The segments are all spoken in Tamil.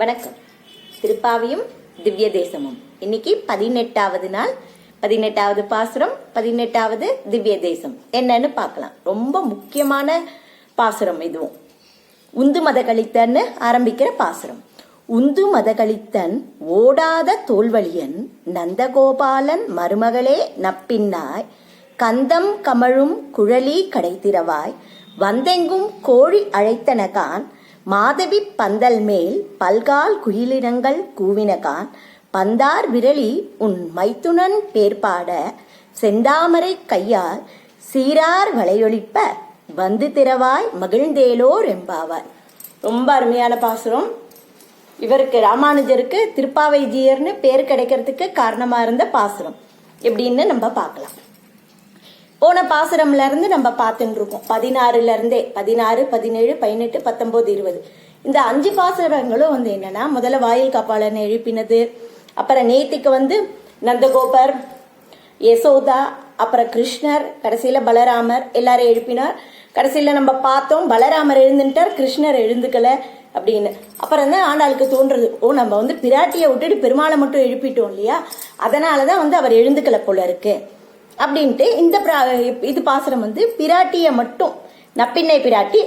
வணக்கம். திருப்பாவியும் திவ்ய தேசமும் இன்னைக்கு பதினெட்டாவது நாள். பதினெட்டாவது பாசுரம் பதினெட்டாவது திவ்ய தேசம் என்னன்னு பார்க்கலாம். ரொம்ப முக்கியமான பாசுரம் இதுவும். உந்து மத கழித்தன்னு ஆரம்பிக்கிற பாசுரம். உந்து மத கழித்தன் ஓடாத தோல்வழியன் நந்தகோபாலன் மருமகளே நப்பின்னாய். கந்தம் கமழும் குழலி கடைத்திரவாய் வந்தெங்கும் கோழி அழைத்தனகான் மாதவி பந்தல் மேல் பல்கால் குயிலினங்கள் கூவினகான் பந்தார் விரலி உன் மைத்துனன் பேர்பாட செந்தாமரை கையால் சீரார் வளையொழிப்ப வந்து திறவாய் மகிழ்ந்தேலோர் எம்பாவாய் ரொம்ப அருமையான பாசுரம். இவருக்கு ராமானுஜருக்கு திருப்பாவைஜியர்னு பேர் கிடைக்கிறதுக்கு காரணமா இருந்த பாசுரம். எப்படின்னு நம்ம பார்க்கலாம். போன பாசுரம்ல இருந்து நம்ம பார்த்துட்டு இருக்கோம் பதினாறுல இருந்தே பதினாறு பதினேழு பதினெட்டு பத்தொன்பது இருபது. இந்த அஞ்சு பாசுரங்களும் வந்து என்னன்னா முதல்ல வாயில் காப்பாளனை எழுப்பினது அப்புறம் நேத்திக்கு வந்து நந்தகோபர் யசோதா அப்புறம் கிருஷ்ணர் கடைசியில பலராமர் எல்லாரும் எழுப்பினார். கடைசியில நம்ம பார்த்தோம் பலராமர் எழுந்துட்டார் கிருஷ்ணர் எழுந்துக்கல அப்படின்னு. அப்புறம் தான் ஆண்டாளுக்கு தோன்றது ஓ நம்ம வந்து பிராட்டியை விட்டுட்டு பெருமாளை மட்டும் எழுப்பிட்டோம் இல்லையா? அதனாலதான் வந்து அவர் எழுந்துக்கல போல இருக்கு. அப்படின்ட்டு இந்த பிரா- இது பாசுரம் வந்து பிராட்டியை மட்டும் நப்பிண்ணை பிராட்டி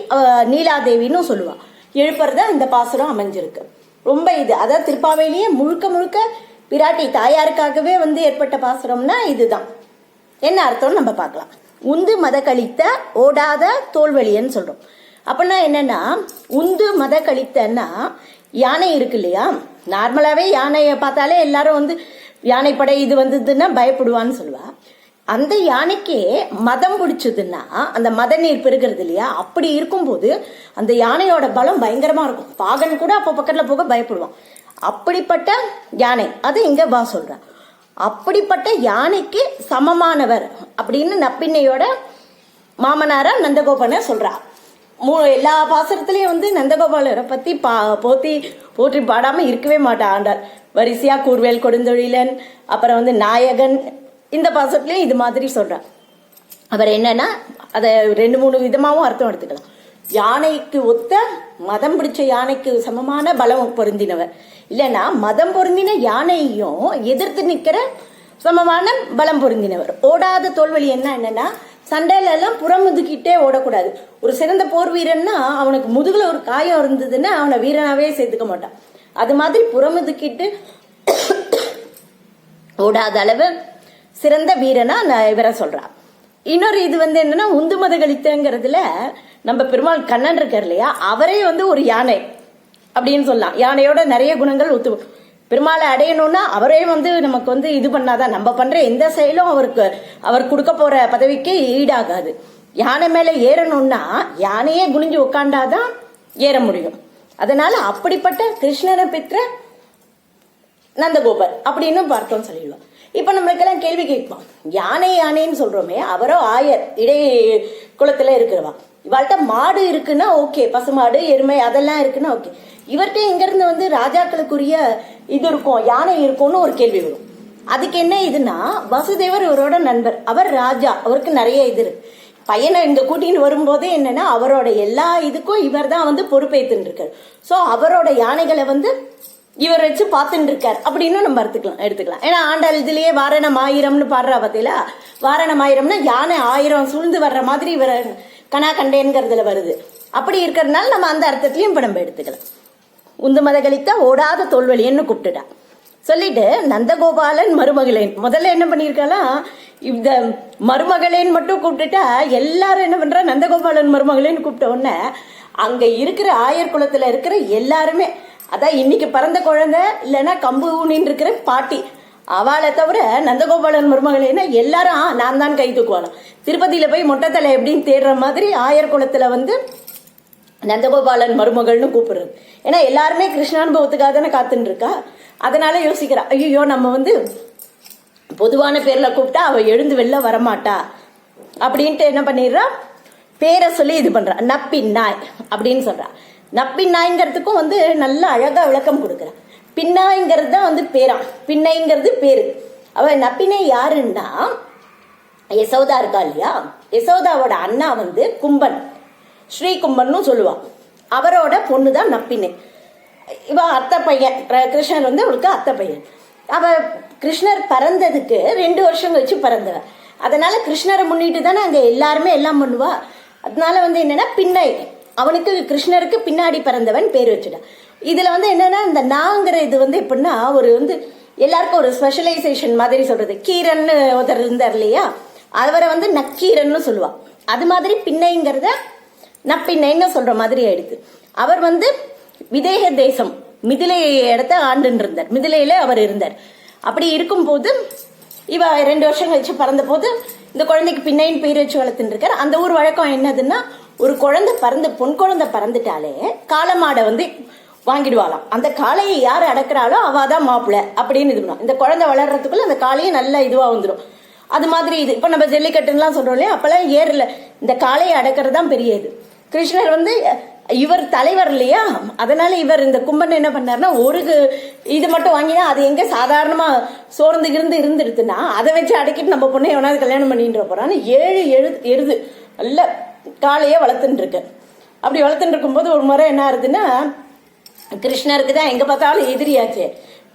நீலாதேவின்னு சொல்லுவா. எழுப்புறதா இந்த பாசுரம் அமைஞ்சிருக்கு. ரொம்ப இது. அதாவது திருப்பாவையிலேயே முழுக்க முழுக்க பிராட்டி தாயாருக்காகவே வந்து ஏற்பட்ட பாசுரம்னா இதுதான். என்ன அர்த்தம்னு நம்ம பார்க்கலாம். உந்து மத கழித்த ஓடாத தோல்வழியன்னு சொல்றோம். அப்படின்னா என்னன்னா உந்து மத கழித்தன்னா யானை இருக்கு இல்லையா? நார்மலாவே யானையை பார்த்தாலே எல்லாரும் வந்து யானைப்படை இது வந்ததுன்னா பயப்படுவான்னு சொல்லுவா. அந்த யானைக்கே மதம் பிடிச்சதுன்னா அந்த மத நீர் பெருகிறது இல்லையா? அப்படி இருக்கும்போது அந்த யானையோட பலம் பயங்கரமா இருக்கும். பாகன் கூட அப்போ பக்கத்துல போக பயப்படுவான். அப்படிப்பட்ட யானை அது இங்க வா சொல்றேன் அப்படிப்பட்ட யானைக்கு சமமானவர் அப்படின்னு நப்பின்னையோட மாமனாரா நந்தகோபனை சொல்றா. மூ எல்லா பாசுரத்துலயும் வந்து நந்தகோபாலரை பத்தி பா போத்தி போற்றி பாடாம இருக்கவே மாட்டா ஆண்டார் வரிசையா கூர்வேல் கொடுந்தொழிலன் அப்புறம் வந்து நாயகன் இந்த பாசத்துலேயும் இது மாதிரி சொல்கிறார் அவர் என்னன்னா அதை ரெண்டு மூணு விதமாகவும் அர்த்தம் எடுத்துக்கலாம். யானைக்கு ஒத்த மதம் பிடிச்ச யானைக்கு சமமான பலம் பொருந்தினவர். இல்லைன்னா மதம் பொருந்தின யானையையும் எதிர்த்து நிற்கிற சமமான பலம் பொருந்தினவர். ஓடாத தோல்வழி என்ன என்னன்னா சண்டையில எல்லாம் புறமுதுக்கிட்டே ஓடக்கூடாது. ஒரு சிறந்த போர் வீரன்னா அவனுக்கு முதுகுல ஒரு காயம் இருந்ததுன்னா அவனை வீரனாவே சேர்த்துக்க மாட்டான். அது மாதிரி புறமுதுக்கிட்டு ஓடாத அளவு சிறந்த வீரனா நான் இவரை சொல்றான் இன்னொரு இது வந்து என்னன்னா உந்து மதகளித்தங்கிறதுல நம்ம பெருமாள் கண்ணன் இருக்கார் இல்லையா அவரே வந்து ஒரு யானை அப்படின்னு சொல்லலாம். யானையோட நிறைய குணங்கள் ஒத்து பெருமாளை அடையணும்னா அவரே வந்து நமக்கு வந்து இது பண்ணாதான். நம்ம பண்ற எந்த செயலும் அவருக்கு அவர் கொடுக்க போற பதவிக்கு ஈடாகாது. யானை மேல ஏறணும்னா யானையே குனிஞ்சு உட்காண்டாதான் ஏற முடியும். அதனால அப்படிப்பட்ட கிருஷ்ணனை பெற்ற நந்தகோபர் அப்படின்னு பார்த்தோம் சொல்லிடுவோம். இப்ப நம்மளுக்கெல்லாம் கேள்வி கேட்போம். யானை யானைன்னு சொல்றோமே அவரோ ஆயர் இடை குளத்துல இருக்கிறவா. இவாள்கிட்ட மாடு இருக்குன்னா ஓகே பசுமாடு எருமை அதெல்லாம் இருக்குன்னா ஓகே. இவர்கிட்ட இங்க இருந்து வந்து ராஜாக்களுக்குரிய இது இருக்கும் யானை இருக்கும்னு ஒரு கேள்வி வரும். அதுக்கு என்ன இதுன்னா வசுதேவர் இவரோட நண்பர் அவர் ராஜா அவருக்கு நிறைய இது இருக்கு. பையனை இங்க கூட்டின்னு வரும்போதே என்னன்னா அவரோட எல்லா இதுக்கும் இவர் தான் வந்து பொறுப்பேத்துன்னு இருக்காரு. சோ அவரோட யானைகளை வந்து இவர் வச்சு பார்த்துட்டு இருக்கார் அப்படின்னு நம்ம எடுத்துக்கலாம் எடுத்துக்கலாம். ஏன்னா ஆண்டாள் இதுலயே வாரணம் ஆயிரம்னு பாடுறா பார்த்தீங்களா வாரணம் ஆயிரம்னா யானை ஆயிரம் சூழ்ந்து வர்ற மாதிரி இவர் கனா கண்டேன்கிறதுல வருது. அப்படி இருக்கிறதுனால நம்ம அந்த அர்த்தத்திலையும் இப்போ நம்ம எடுத்துக்கலாம். உந்து மத கழித்தா ஓடாத தோல்வழின்னு கூப்பிட்டுட்டா. சொல்லிட்டு நந்தகோபாலன் மருமகளேன். முதல்ல என்ன பண்ணியிருக்காளா இந்த மருமகளேன்னு மட்டும் கூப்பிட்டுட்டா எல்லாரும் என்ன பண்ணுறா நந்தகோபாலன் மருமகளேன்னு கூப்பிட்ட உடனே அங்கே இருக்கிற ஆயர் குளத்தில் இருக்கிற எல்லாருமே அதான் இன்னைக்கு பிறந்த குழந்தை இல்லைன்னா கம்பு ஊனின்னு இருக்கிற பாட்டி. அவளை தவிர நந்தகோபாலன் மருமகளைனா எல்லாரும் நான் தான் கை தூக்குவாளாம். திருப்பதியில போய் மொட்டைத்தலை எப்படின்னு தேடுற மாதிரி ஆயர் குளத்தில் வந்து நந்தகோபாலன் மருமகள்னு கூப்பிடுறது. ஏன்னா எல்லாருமே கிருஷ்ணானுபவத்துக்காக தானே காத்துன்னு இருக்கா அதனால யோசிக்கிறா ஐயோ நம்ம வந்து பொதுவான பேர்ல கூப்பிட்டா அவ எழுந்து வெளில வரமாட்டா. அப்படின்ட்டு என்ன பண்ணிடுறா? பேரை சொல்லி இது பண்றா நப்பி நாய் அப்படின்னு சொல்றா. நப்பின்னாய்ங்கிறதுக்கும் வந்து நல்ல அழகா விளக்கம் கொடுக்குறான். பின்னாய்ங்கிறது தான் வந்து பேரா. பின்னைங்கிறது பேரு. அவ நப்பினை யாருன்னா யசோதா இருக்கா இல்லையா? யசோதாவோட அண்ணா வந்து கும்பன். ஸ்ரீகும்பன்னு சொல்லுவான் அவரோட பொண்ணு தான் நப்பினை. இவன் அத்தை பையன். கிருஷ்ணர் வந்து அவளுக்கு அத்தை பையன். அவ கிருஷ்ணர் பிறந்ததுக்கு ரெண்டு வருஷம் கழிச்சு பிறந்தவ. அதனால கிருஷ்ணரை முன்னிட்டு தானே அங்க எல்லாருமே எல்லாம் பண்ணுவா. அதனால வந்து என்னன்னா பின்னை. அவனுக்கு கிருஷ்ணருக்கு பின்னாடி பிறந்தவன் பேர் வச்சுட்டான் இதில் வந்து என்னன்னா இந்த நாங்கிற இது வந்து எப்படின்னா ஒரு வந்து எல்லாருக்கும் ஒரு ஸ்பெஷலைசேஷன் மாதிரி சொல்றது. கீரன்னு ஒருத்தர் இருந்தார் இல்லையா? அவரை வந்து நக்கீரன்னு சொல்லுவாள் அது மாதிரி பின்னைங்கிறத நப்பின்னைன்னு சொல்ற மாதிரி ஆயிடுது. அவர் வந்து விதேக தேசம் மிதிலை இடத்த ஆண்டுன்னு இருந்தார். மிதிலையில அவர் இருந்தார். அப்படி இருக்கும்போது இவ ரெண்டு வருஷம் கழிச்சு பிறந்த போது இந்த குழந்தைக்கு பின்னைன்னு பேர் வச்சு வளர்த்துட்டு இருக்காரு. அந்த ஊர் வழக்கம் என்னதுன்னா ஒரு குழந்தை பறந்து பொன் குழந்தை பறந்துட்டாலே காளமாடை வந்து வாங்கிடுவாளாம். அந்த காளையை யார் அடக்குறாளோ அவ தான் மாப்பிள்ளை அப்படின்னு இது பண்ணுவாங்க இந்த குழந்தை வளர்றதுக்குள்ள அந்த காளையும் நல்ல இதுவா வந்துடும் அது மாதிரி இது இப்ப நம்ம ஜல்லிக்கட்டுலாம் சொல்றோம் இல்லையா? அப்பெல்லாம் ஏர்ல இந்த காளையை அடக்கிறது தான் பெரிய இது. கிருஷ்ணர் வந்து இவர் தலைவர் இல்லையா? அதனால இவர் இந்த கும்பன் என்ன பண்ணாருன்னா ஒரு இது மட்டும் வாங்கினா அது எங்க சாதாரணமா சோர்ந்து இருந்து இருந்துருதுன்னா அதை வச்சு அடக்கிட்டு நம்ம பொண்ணை எவனாவது கல்யாணம் பண்ணிட்டு போறான்னு ஏழு எழு எருது. நல்ல காளையை வளர்த்துட்டு அப்படி வளர்த்துட்டு இருக்கும்போது ஒரு முறை என்ன ஆகுதுன்னா கிருஷ்ணருக்கு தான் எங்கே பார்த்தாலும் எதிரியாச்சே.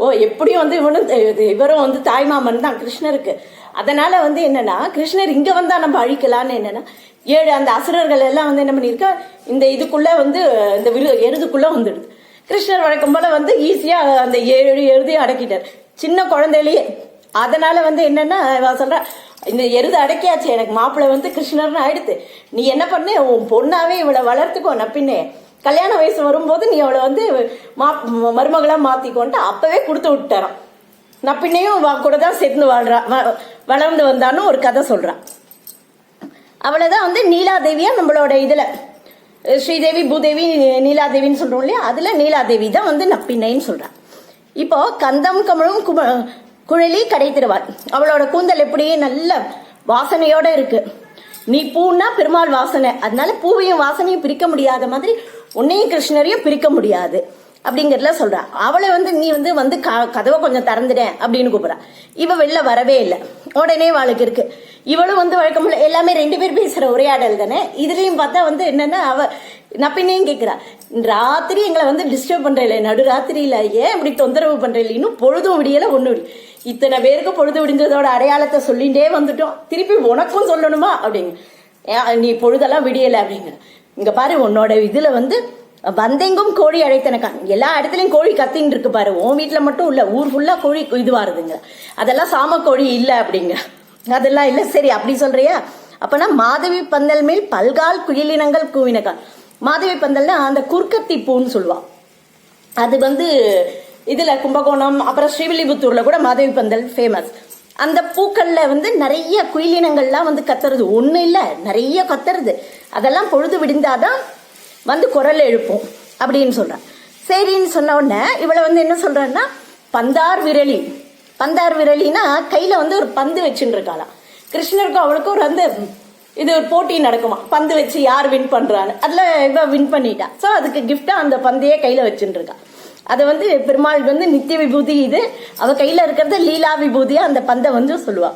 ஓ எப்படியும் வந்து இவனும் இது இவரும் வந்து தாய்மாமன் தான் கிருஷ்ணருக்கு. அதனால் வந்து என்னென்னா கிருஷ்ணர் இங்கே வந்தால் நம்ம அழிக்கலான்னு என்னென்னா ஏழு அந்த அசுரர்கள் எல்லாம் வந்து என்ன பண்ணியிருக்கா இந்த இதுக்குள்ளே வந்து இந்த விரு எருதுக்குள்ளே வந்துடுது. கிருஷ்ணர் வழக்கம் போல வந்து ஈஸியாக அந்த ஏழு எழுதியும் அடக்கிட்டார். சின்ன குழந்தையிலேயே. அதனால வந்து என்னென்னா சொல்கிறேன் இந்த எருது அடக்கியாச்சு. எனக்கு மாப்பிள்ளை வந்து கிருஷ்ணர்னு ஆயிடுத்து. நீ என்ன பண்ணு? உன் பொண்ணாவே இவளை வளர்த்துக்கோ நப்பின்னே கல்யாண வயசு வரும்போது நீ அவளை வந்து மா மருமகளா மாத்திக்கோன்ட்டு அப்பவே கொடுத்து விட்டுறான் நப்பின்னையும் கூட தான் சேர்ந்து வாழ்றா வ- வளர்ந்து வந்தான்னு ஒரு கதை சொல்றான் அவளைதான் வந்து நீலாதேவியா நம்மளோட இதுல ஸ்ரீதேவி பூதேவி நீலாதேவின்னு சொல்றோம் இல்லையா? அதுல நீலாதேவி தான் வந்து நப்பின்னைன்னு சொல்றான் இப்போ கந்தம் கமலும் கும குழலி கடை திருவாள் அவளோட கூந்தல் எப்படியே நல்ல வாசனையோட இருக்கு. நீ பூன்னா பெருமாள் வாசனை. அதனால பூவையும் வாசனையும் பிரிக்க முடியாத மாதிரி உன்னையும் கிருஷ்ணரையும் பிரிக்க முடியாது. அப்படிங்கறதுல சொல்றா. அவளை வந்து நீ வந்து வந்து க- கதவை கொஞ்சம் திறந்துடேன் அப்படின்னு கூப்பிடுறா. இவ வெளில வரவே இல்லை. உடனே வாளுக்கு இருக்கு. இவளும் வந்து வழக்கமில்ல எல்லாமே ரெண்டு பேர் பேசுற உரையாடல் தானே? இதுலயும் பார்த்தா வந்து என்னன்னா அவ நப்பினையும் கேட்கிறா ராத்திரி எங்களை வந்து டிஸ்டர்ப் பண்றேன் நடு ராத்திரியில ஏன் இப்படி தொந்தரவு பண்றேன் இன்னும் பொழுதும் விடியல ஒண்ணு இத்தனை பேருக்கு பொழுது விடிஞ்சதோட அடையாளத்தை சொல்லிட்டே வந்துட்டோம். திருப்பி உனக்கும் சொல்லணுமா? அப்படிங்க. ஏன் நீ பொழுதெல்லாம் விடியல அப்படிங்கிற இங்க பாரு உன்னோட இதுல வந்து வந்தெங்கும் கோழி அழைத்தனக்கான் எல்லா இடத்துலயும் கோழி கத்தின்னு இருக்கு பாரு. உன் வீட்டுல மட்டும் இல்ல ஊர் ஃபுல்லா கோழி இதுவாருதுங்க அதெல்லாம் சாம கோழி இல்ல அப்படிங்க. அதெல்லாம் இல்ல. சரி அப்படி சொல்றியா? அப்பனா மாதவி பந்தல் மேல் பல்கால் குயிலினங்கள் கூவினக்கான் மாதவி பந்தல்னா அந்த குறுக்கத்தி பூன்னு சொல்லுவான். அது வந்து இதுல கும்பகோணம் அப்புறம் ஸ்ரீவில்லிபுத்தூர்ல கூட மாதவி பந்தல் ஃபேமஸ் அந்த பூக்கள்ல வந்து நிறைய குயிலினங்கள்லாம் வந்து கத்துறது. ஒண்ணு இல்ல நிறைய கத்துறது. அதெல்லாம் பொழுது விடிந்தாதான் வந்து குரல் எழுப்பும் அப்படின்னு சொல்றான். சரின்னு சொன்ன உடனே இவளை வந்து என்ன சொல்றான்னா பந்தார் விரலி. பந்தார் விரலினா கையில வந்து ஒரு பந்து வச்சுட்டு இருக்காளாம். கிருஷ்ணருக்கும் அவளுக்கும் ஒரு வந்து இது ஒரு போட்டி நடக்குமா பந்து வச்சு யார் வின் பண்றான்னு. அதுல இவ வின் பண்ணிட்டா. சோ அதுக்கு கிஃப்டா அந்த பந்தையே கையில வச்சுட்டு இருக்கான் அதை வந்து பெருமாள் வந்து நித்திய விபூதி இது. அவ கையில இருக்கிறது லீலா விபூதியா அந்த பந்தை வந்து சொல்லுவா.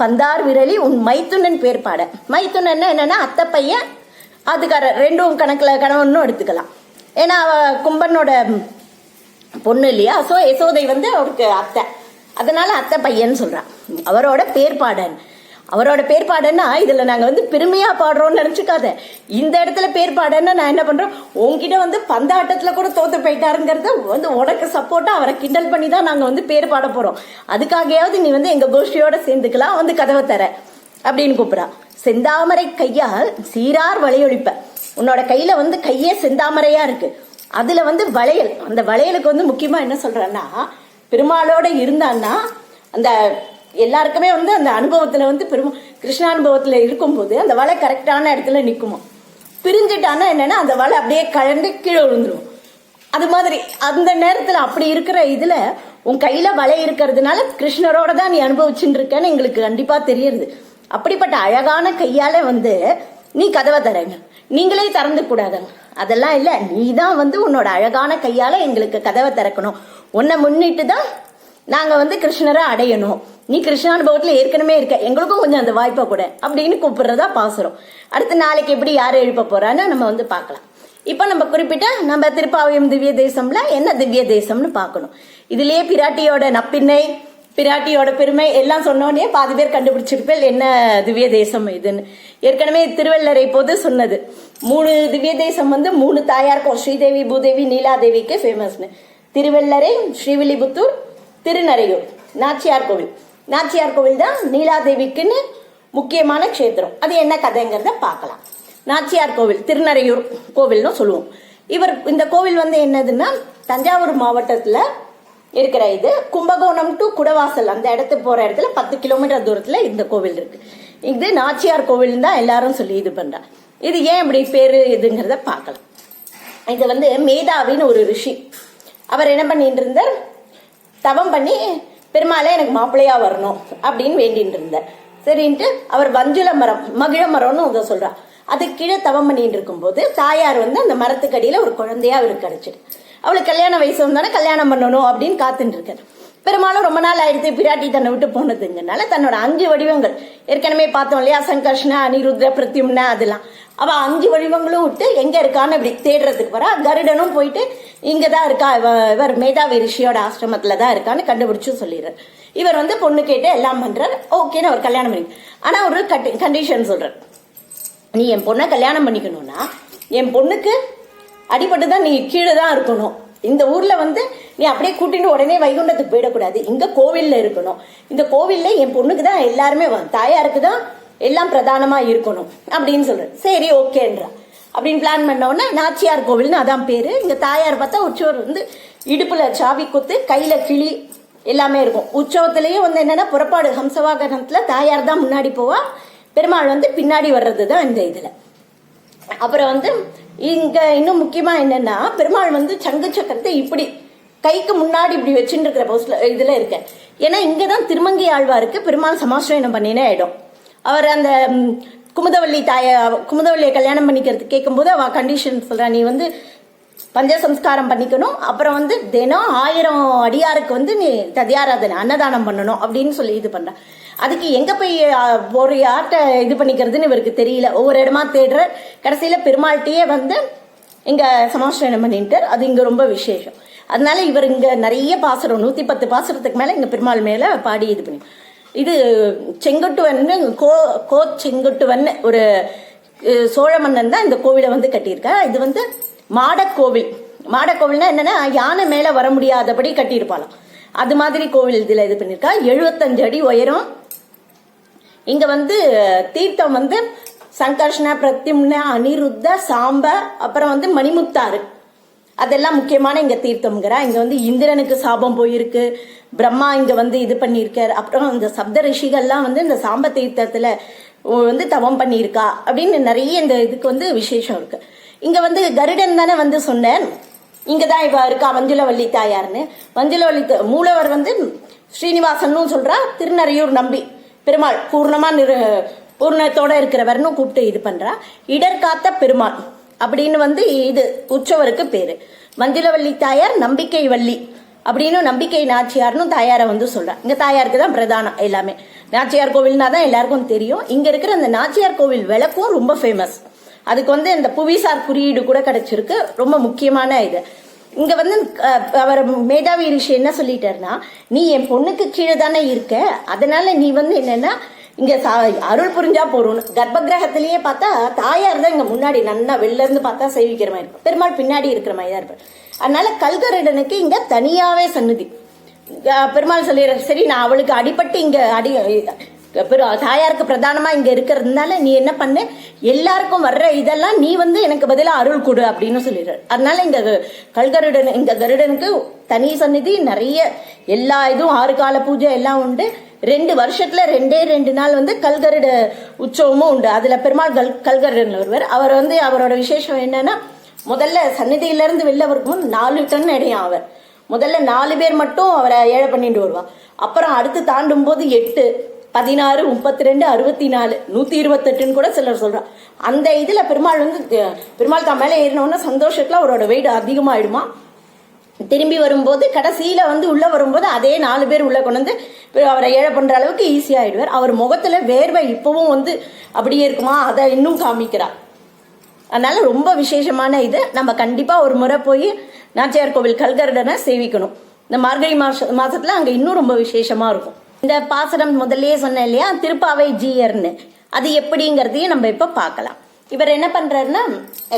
பந்தார் விரலி உன் மைத்துனன் பேர் பாட மைத்துனன் என்னன்னா அத்தை பையன் அதுக்கார ரெண்டும் கணக்குல கணவனும் எடுத்துக்கலாம். ஏன்னா அவ கும்பனோட பொண்ணு இல்லையா? சோ யசோதை வந்து அவருக்கு அத்தை. அதனால அத்தை பையன் சொல்றான் அவரோட பேர்பாடன். அவரோட பேர் பாடன்னா இதுல நாங்க வந்து பெருமையா பாடுறோம்னு நினைச்சுக்காத. இந்த இடத்துல பேர் பாடன்னா நான் என்ன பண்றோம் உங்ககிட்ட வந்து பந்தாட்டத்துல கூட தோத்து போயிட்டாருங்கிறத வந்து உனக்கு சப்போர்ட்டா அவரை கிண்டல் பண்ணி தான் நாங்க வந்து பேர் பாட போறோம். அதுக்காகையாவது நீ வந்து எங்க கோஷ்டியோட சேர்ந்துக்கலாம் வந்து கதவை தர அப்படின்னு கூப்பிட்றா. செந்தாமரை கையால் சீரார் வளையொழிப்ப உன்னோட கையில வந்து கையே செந்தாமரையா இருக்கு. அதுல வந்து வளையல். அந்த வளையலுக்கு வந்து முக்கியமா என்ன சொல்றேன்னா பெருமாளோட இருந்தான்னா அந்த எல்லாருக்குமே வந்து அந்த அனுபவத்தில் வந்து பெருமா கிருஷ்ணானுபவத்துல இருக்கும்போது அந்த வலை கரெக்டான இடத்துல நிற்குமா பிரிஞ்சிட்டான்னா என்னன்னா அந்த வலை அப்படியே கழண்டு கீழே விழுந்துரும். அது மாதிரி அந்த நேரத்தில் அப்படி இருக்கிற இதில் உன் கையில் வலை இருக்கிறதுனால கிருஷ்ணரோட தான் நீ அனுபவிச்சுட்டு இருக்கேன்னு எங்களுக்கு கண்டிப்பாக தெரியுது அப்படிப்பட்ட அழகான கையால் வந்து நீ கதவை தரங்க. நீங்களே திறந்து கூடாதுங்க. அதெல்லாம் இல்லை நீ தான் வந்து உன்னோட அழகான கையால் எங்களுக்கு கதவை திறக்கணும். உன்னை முன்னிட்டு தான் நாங்க வந்து கிருஷ்ணரை அடையணும். நீ கிருஷ்ணானுபவத்தில் ஏற்கனவே இருக்க. எங்களுக்கும் கொஞ்சம் அந்த வாய்ப்பை கூட அப்படின்னு கூப்பிடுறதா பாசுறோம் அடுத்த நாளைக்கு எப்படி யார் எழுப்ப போறான்னு நம்ம வந்து பார்க்கலாம். இப்போ நம்ம குறிப்பிட்ட நம்ம திருப்பாவயம் திவ்ய தேசம்ல என்ன திவ்ய தேசம்னு பார்க்கணும். இதுலயே பிராட்டியோட நப்பின்னை பிராட்டியோட பெருமை எல்லாம் சொன்னோடனே பாதி பேர் கண்டுபிடிச்சிருப்பேன் என்ன திவ்ய தேசம் இதுன்னு. ஏற்கனவே திருவள்ளரை போது சொன்னது. மூணு திவ்ய தேசம் வந்து மூணு தாயாருக்கும் ஸ்ரீதேவி பூதேவி நீலாதேவிக்கு ஃபேமஸ்னு திருவள்ளரை ஸ்ரீவில்லிபுத்தூர் திருநறையூர் நாச்சியார் கோவில். நாச்சியார் கோவில் தான் நீலாதேவிக்குன்னு முக்கியமான க்ஷேத்திரம். அது என்ன கதைங்கிறத பார்க்கலாம். நாச்சியார் கோவில் திருநறையூர் கோவில்னு சொல்லுவோம். இவர் இந்த கோவில் வந்து என்னதுன்னா தஞ்சாவூர் மாவட்டத்தில் இருக்கிற இது. கும்பகோணம் டு குடவாசல் அந்த இடத்துக்கு போகிற இடத்துல பத்து கிலோமீட்டர் தூரத்தில் இந்த கோவில் இருக்கு. இது நாச்சியார் கோவில் தான் எல்லாரும் சொல்லி இது பண்ணுறா இது ஏன் இப்படி பேர் இதுங்கிறத பார்க்கலாம். இது வந்து மேதாவின்னு ஒரு ரிஷி. அவர் என்ன பண்ணிட்டு இருந்தார்? தவம் பண்ணி பெருமாளே எனக்கு மாப்பிள்ளையா வரணும் அப்படின்னு வேண்டிட்டு இருந்தார். சரின்ட்டு அவர் வஞ்சுல மரம் மகிழ மரம்னு அதை சொல்றா. அதுக்கு கீழே தவம் பண்ணிட்டு இருக்கும்போது தாயார் வந்து அந்த மரத்துக்கடியில ஒரு குழந்தையா அவருக்கு கிடைச்சிடு அவளுக்கு கல்யாண வயசு வந்தானே கல்யாணம் பண்ணணும் அப்படின்னு காத்துட்டு இருக்காரு. பெரும்பாலும் ரொம்ப நாள் ஆயிடுத்து பிராட்டி தன்னை விட்டு போனதுங்கனால தன்னோட அஞ்சு வடிவங்கள். ஏற்கனவே பார்த்தோம் இல்லையா? சங்கர்ஷ்ணா அனிருத்ர பிரத்யும்னா அதெல்லாம். அவ அஞ்சு வடிவங்களும் விட்டு எங்க இருக்கான்னு இப்படி தேடுறதுக்கு வரா கருடனும் போயிட்டு இங்கே தான் இருக்கா இவர் மேதாவி ரிஷியோட ஆசிரமத்துல தான் இருக்கான்னு கண்டுபிடிச்சு சொல்லிடுறார். இவர் வந்து பொண்ணு கேட்டு எல்லாம் பண்றார். ஓகேன்னு அவர் கல்யாணம் பண்ணி ஆனா ஒரு கண்டிஷன் சொல்றார். நீ என் பொண்ணை கல்யாணம் பண்ணிக்கணும்னா என் பொண்ணுக்கு அடிபட்டு தான் நீ கீழே தான் இருக்கணும். இந்த ஊர்ல வந்து நீ அப்படியே கூட்டிட்டு உடனே வைகுண்டத்துக்கு போயிடக்கூடாது. இங்க கோவில்ல இருக்கணும். இந்த கோவில்ல என் பொண்ணுக்கு தான் எல்லாருமே வ- தாயாருக்கு தான் எல்லாம் பிரதானமா இருக்கணும். அப்படின்னு சொல்கிறேன் சரி ஓகேன்றா. அப்படின்னு பிளான் பண்ண உடனே நாச்சியார் கோவில்னு அதான் பேரு. இங்க தாயார் பார்த்தா உற்சவர் வந்து இடுப்புல சாவி குத்து கையில கிளி எல்லாமே இருக்கும். உற்சவத்திலேயே வந்து என்னன்னா புறப்பாடு ஹம்சவாகனத்துல தாயார் தான் முன்னாடி போவா. பெருமாள் வந்து பின்னாடி வர்றது தான் இந்த இதுல. அப்புறம் வந்து இங்க இன்னும் முக்கியமா என்னன்னா பெருமாள் வந்து சங்கு சக்கரத்தை இப்படி கைக்கு முன்னாடி இப்படி வச்சுட்டு இருக்கிற போஸ்ட்ல இதுல இருக்க ஏன்னா இங்கதான் திருமங்கி ஆழ்வாருக்கு பெருமாள் சமாசிரயணம் பண்ணின இடம் அவர் அந்த குமுதவள்ளி தாய குமுதவள்ளியை கல்யாணம் பண்ணிக்கிறது கேட்கும்போது அவ கண்டிஷன் சொல்றா நீ வந்து பஞ்சசம்ஸ்காரம் பண்ணிக்கணும். அப்புறம் வந்து தினம் ஆயிரம் அடியாருக்கு வந்து நீ ததியாராதனை அன்னதானம் பண்ணணும். அப்படின்னு சொல்லி இது பண்ற. அதுக்கு எங்கே போய் ஒரு யார்கிட்ட இது பண்ணிக்கிறதுன்னு இவருக்கு தெரியல. ஒவ்வொரு இடமா தேடுற கடைசியில் பெருமாள்கிட்டயே வந்து இங்கே சமாசிரயணம் பண்ணிட்டு அது இங்கே ரொம்ப விசேஷம். அதனால இவர் இங்கே நிறைய பாசுரம் நூற்றி பத்து பாசுரத்துக்கு மேலே இங்கே பெருமாள் மேலே பாடி இது பண்ணி இது செங்குட்டுவன் கோ கோ செங்குட்டுவன் ஒரு சோழ மன்னன் தான் இந்த கோவிலை வந்து கட்டியிருக்கா இது வந்து மாடக்கோவில். மாடக்கோவில்னா என்னன்னா யானை மேலே வர முடியாதபடி கட்டியிருப்பாளாம். அது மாதிரி கோவில் இதில் இது பண்ணியிருக்கா எழுபத்தஞ்சு அடி உயரம் இங்க வந்து தீர்த்தம் வந்து சங்கர்ஷ்ண பிரத்யும்ன அனிருத்த சாம்ப அப்புறம் வந்து மணிமுத்தாறு. அதெல்லாம் முக்கியமான இங்க தீர்த்தம்ங்கிறா. இங்க வந்து இந்திரனுக்கு சாபம் போயிருக்கு. பிரம்மா இங்க வந்து இது பண்ணியிருக்கார். அப்புறம் இந்த சப்த ரிஷிகள்லாம் வந்து இந்த சாம்ப தீர்த்தத்துல வந்து தவம் பண்ணியிருக்கா. அப்படின்னு நிறைய இந்த இதுக்கு வந்து விசேஷம் இருக்கு. இங்க வந்து கருடன் தானே வந்து சொன்னேன் இங்கதான் இவ இருக்கா மஞ்சுளவள்ளி தாயார்னு. மஞ்சுளவள்ளி மூலவர் வந்து ஸ்ரீனிவாசன்னு சொல்றா திருநறையூர் நம்பி. பெருமாள் பூர்ணமா நிறு பூர்ணத்தோட இருக்கிறவர்னு கூப்பிட்டு இது பண்றா. இடர்காத்த பெருமாள் அப்படின்னு வந்து இது உற்சவருக்கு பேரு. மந்திரவள்ளி தாயார் நம்பிக்கை வள்ளி அப்படின்னு நம்பிக்கை நாச்சியார்னு தாயாரை வந்து சொல்றா. இங்க தாயாருக்கு தான் பிரதானம் எல்லாமே. நாச்சியார் கோவில்னா தான் எல்லாருக்கும் தெரியும். இங்க இருக்கிற அந்த நாச்சியார் கோவில் விளக்கும் ரொம்ப ஃபேமஸ் அதுக்கு வந்து இந்த புவிசார் குறியீடு கூட கிடைச்சிருக்கு. ரொம்ப முக்கியமான இது. இங்க வந்து அவர் மேதாவி ரிஷி என்ன சொல்லிட்டாருன்னா நீ என் பொண்ணுக்கு கீழே தானே இருக்க. அதனால நீ வந்து என்னன்னா இங்க அருள் புரிஞ்சா போறோம் கர்ப்ப கிரகத்திலேயே பார்த்தா தாயார் தான் இங்க முன்னாடி நல்லா வெளில இருந்து பார்த்தா சேவிக்கிற மாதிரி இருக்கும். பெருமாள் பின்னாடி இருக்கிற மாதிரி தான் இருப்பார் அதனால கல்கருடனுக்கு இங்க தனியாவே சன்னதி பெருமாள் சொல்லிடுற சரி நான் அவளுக்கு அடிபட்டு இங்க அடி தாயாருக்கு பிரதானமா இங்க இருக்கிறதுனால நீ என்ன பண்ணு? எல்லாருக்கும் வர்ற இதெல்லாம் நீ வந்து எனக்கு பதிலாக அருள் கொடு அப்படின்னு சொல்லிடுற அதனால இந்த கல்கருடன் இந்த கருடனுக்கு தனி சந்நிதி நிறைய எல்லா இதுவும் ஆறு கால பூஜை எல்லாம் உண்டு. ரெண்டு வருஷத்துல ரெண்டே ரெண்டு நாள் வந்து கல்கருட உற்சவமும் உண்டு. அதுல பெருமாள் கல் கல்கருடன் ஒருவர் அவர் வந்து அவரோட விசேஷம் என்னன்னா முதல்ல சந்நிதியிலேருந்து வெளில வரும்போது நாலு டன் இடையும் அவர் முதல்ல நாலு பேர் மட்டும் அவரை ஏழை பண்ணிட்டு வருவா அப்புறம் அடுத்து தாண்டும் போது எட்டு. பதினாறு முப்பத்தி ரெண்டு அறுபத்தி நாலு நூத்தி இருபத்தெட்டுன்னு கூட சிலர் சொல்றா அந்த இதுல பெருமாள் வந்து பெருமாள் தான் மேலே ஏறினோன்னா சந்தோஷத்துல அவரோட வெயிட் அதிகமாயிடுமா? திரும்பி வரும்போது கடைசியில வந்து உள்ள வரும்போது அதே நாலு பேர் உள்ள கொண்டு வந்து அவரை ஏழை பண்ற அளவுக்கு ஈஸி அவர் முகத்துல வேர்வை இப்பவும் வந்து அப்படியே இருக்குமா? அதை இன்னும் காமிக்கிறார். அதனால ரொம்ப விசேஷமான இது. நம்ம கண்டிப்பா ஒரு முறை போய் நாச்சியார் கோவில் கல்கருடனை சேவிக்கணும். இந்த மார்கழி மாச மாசத்துல அங்க இன்னும் ரொம்ப விசேஷமா இருக்கும். இந்த பாசனம் முதல்லயே சொன்னேன் இல்லையா? திருப்பாவை ஜீயர்னு. அது எப்படிங்கிறதையும் நம்ம இப்ப பார்க்கலாம். இவர் என்ன பண்றாருன்னா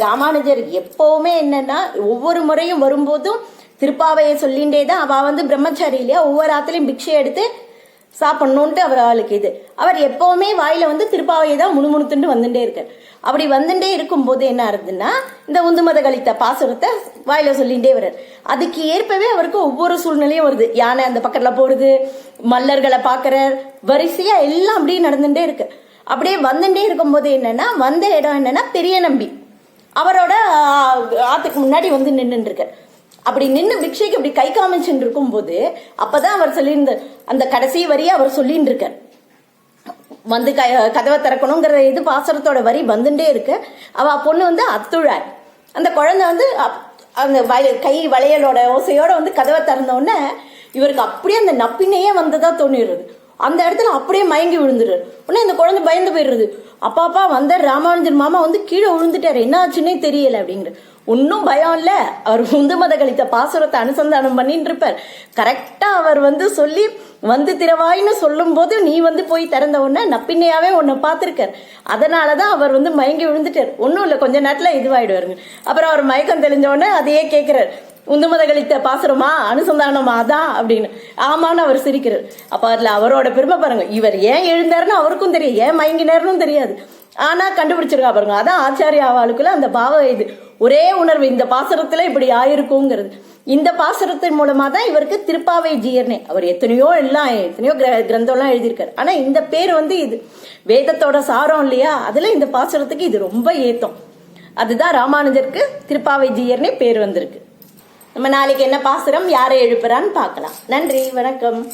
ராமானுஜர் எப்பவுமே என்னன்னா ஒவ்வொரு முறையும் வரும்போதும் திருப்பாவையை சொல்லிண்டே தான் அவ வந்து பிரம்மச்சாரி இல்லையா? ஒவ்வொரு ஆத்துலயும் பிக்ஷை எடுத்து சாப்பிடணுன்ட்டு அவர் ஆளுக்கு இது. அவர் எப்பவுமே வாயில வந்து திருப்பாவையை தான் முணுமுணுத்துண்டு வந்துட்டே இருக்கார். அப்படி வந்துட்டே இருக்கும்போது என்ன ஆகுதுன்னா இந்த உந்துமத கழித்த பாசுரத்தை வாயில சொல்லிகிட்டே வர்றார். அதுக்கு ஏற்பவே அவருக்கு ஒவ்வொரு சூழ்நிலையும் வருது. யானை அந்த பக்கத்தில் போகிறது மல்லர்களை பார்க்குற வரிசையாக எல்லாம் அப்படியே நடந்துட்டே இருக்கு. அப்படியே வந்துட்டே இருக்கும்போது என்னன்னா வந்த இடம் என்னன்னா பெரிய நம்பி அவரோட ஆத்துக்கு முன்னாடி வந்து நின்றுட்டு இருக்கார் அப்படி நின்று பிக்ஷைக்கு அப்படி கை காமிச்சுட்டு இருக்கும்போது அப்பதான் அவர் சொல்லியிருந்த அந்த கடைசி வரியை அவர் சொல்லிட்டு இருக்கார் வந்து க கதவை திறக்கணுங்கிற இது பாசரத்தோட வரி வந்துட்டே இருக்கு. அவ பொண்ணு வந்து அத்துழார் அந்த குழந்தை வந்து அப்- அந்த வய- கை வளையலோட ஓசையோட வந்து கதவை திறந்தோடனே இவருக்கு அப்படியே அந்த நப்பினையே வந்ததா தோணிடுறது அந்த இடத்துல அப்படியே மயங்கி விழுந்துடுறாரு உடனே அந்த குழந்தை பயந்து போயிடுறது அப்பாப்பா வந்தார் வந்த ராமானுஜன் மாமா வந்து கீழே விழுந்துட்டாரு. என்ன ஆச்சுன்னே தெரியல அப்படிங்கிற ஒன்றும் பயம் இல்லை. அவர் உந்து மத கழித்த பாசுரத்தை அனுசந்தானம் பண்ணிட்டு இருப்பார் கரெக்டாக அவர் வந்து சொல்லி வந்து திறவாயின்னு சொல்லும்போது நீ வந்து போய் திறந்த உடனே நப்பின்னையாவே உன்னை பார்த்துருக்கார். அதனால தான் அவர் வந்து மயங்கி விழுந்துட்டார். ஒன்றும் இல்லை கொஞ்ச நேரத்தில் இதுவாயிடுவாருங்க. அப்புறம் அவர் மயக்கம் தெளிஞ்ச உடனே அதையே கேட்குறாரு. உந்துமத கழித்த பாசுரமா? அனுசந்தானமா அதான் அப்படின்னு. ஆமான்னு அவர் சிரிக்கிறார். அப்போ அதில் அவரோட பெருமை பாருங்க. இவர் ஏன் எழுந்தாருன்னு அவருக்கும் தெரியும். ஏன் மயங்கினாருன்னு தெரியாது. ஆனா கண்டுபிடிச்சிருக்கா பாருங்க. அதான் ஆச்சாரிய ஆவாளுக்குள்ள அந்த பாவ இது. ஒரே உணர்வு இந்த பாசரத்துல இப்படி ஆயிருக்குங்கிறது. இந்த பாசுரத்தின் மூலமா தான் இவருக்கு திருப்பாவை ஜீர்ணே அவர் எத்தனையோ எல்லாம் எத்தனையோ கிர- கிரந்தம்லாம் எழுதியிருக்காரு. ஆனா இந்த பேர் வந்து இது. வேதத்தோட சாரம் இல்லையா? அதுல இந்த பாசுரத்துக்கு இது ரொம்ப ஏத்தம். அதுதான் ராமானுஜருக்கு திருப்பாவை ஜீயர்னே பேர் வந்திருக்கு. நம்ம நாளைக்கு என்ன பாசுரம் யாரை எழுப்புறான்னு பார்க்கலாம். நன்றி வணக்கம்.